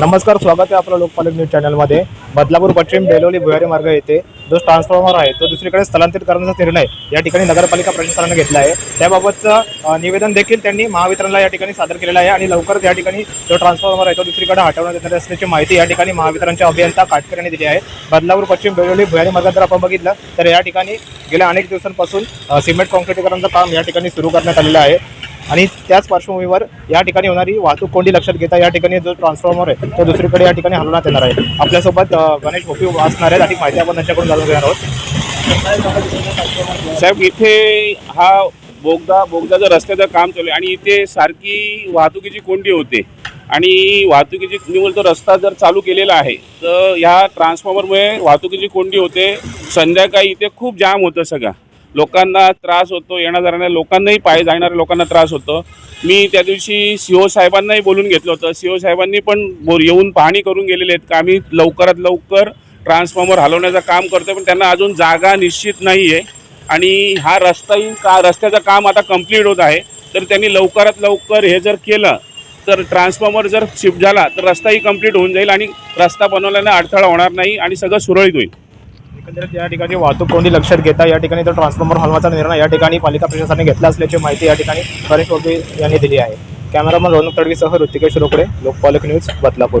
नमस्कार स्वागत आहे आपलं लोकपालक न्यूज चॅनलमध्ये. बदलापूर पश्चिम बेलोली भुयारी मार्ग येथे जो ट्रान्सफॉर्मर आहे तो दुसरीकडे स्थलांतरित करण्याचा निर्णय या ठिकाणी नगरपालिका प्रशासनाने घेतला आहे. त्याबाबतचं निवेदन देखील त्यांनी महावितरणला या ठिकाणी सादर केलेलं आहे आणि लवकरच या ठिकाणी जो ट्रान्सफॉर्मर आहे तो दुसरीकडे हटवण्यात येणार असल्याची माहिती या ठिकाणी महावितरणच्या अभियंता काटकर यांनी दिली आहे. बदलापूर पश्चिम बेलोली भुयारी मार्गात जर आपण बघितलं तर या ठिकाणी गेल्या अनेक दिवसांपासून सिमेंट कॉन्क्रिटीकरणचं काम या ठिकाणी सुरू करण्यात आलेलं आहे. आणि त्याच पार्श्वभूमीवर या ठिकाणी होणारी वाहतूक कोंडी लक्षात घेता या ठिकाणी जो ट्रान्सफॉर्मर आहे तो दुसरीकडे या ठिकाणी हलवण्यात येणार आहे. आपल्यासोबत गणेश भोपी असणार आहेत. आणि माहिती आपण त्यांच्याकडून जाणून घेणार आहोत. साहेब इथे हा बोगदा बोगदाचं रस्त्याचं काम चालू आहे आणि इथे सारखी वाहतुकीची कोंडी होते. आणि वाहतुकीची निवड तो रस्ता जर चालू केलेला आहे तर ह्या ट्रान्सफॉर्मरमुळे वाहतुकीची कोंडी होते. संध्याकाळी इथे खूप जाम होतं सगळं. लोकांना त्रास होतो येण्या जाणाऱ्या लोकांनाही पाय जाणाऱ्या लोकांना त्रास होतो. मी त्या दिवशी सी ओ साहेबांनाही बोलून घेतलं होतं. सी ओ साहेबांनी पण बोल येऊन पाहणी करून गेलेले आहेत का आम्ही लवकरात लवकर ट्रान्सफॉर्मर हलवण्याचं काम करतो पण त्यांना अजून जागा निश्चित नाही आहे आणि हा रस्ताही का? रस्त्याचं काम आता कंप्लीट होत आहे. तर त्यांनी लवकरात लवकर हे जर केलं तर ट्रान्सफॉर्मर जर शिफ्ट झाला तर रस्ताही कंप्लीट होऊन जाईल आणि रस्ता बनवल्यानं अडथळा होणार नाही आणि सगळं सुरळीत होईल. एकंदरीत या ठिकाणी वाहतूक कोंडी लक्षात घेता या ठिकाणी तो ट्रान्सफॉर्मर हलवाचा निर्णय या ठिकाणी पालिका प्रशासनाने घेतला असल्याची माहिती या ठिकाणी गणेश भोपी यांनी दिली आहे. कॅमेरामन रोनक तडवीसह ऋतिकेश रोकडे लोकपालक न्यूज बदलापूर.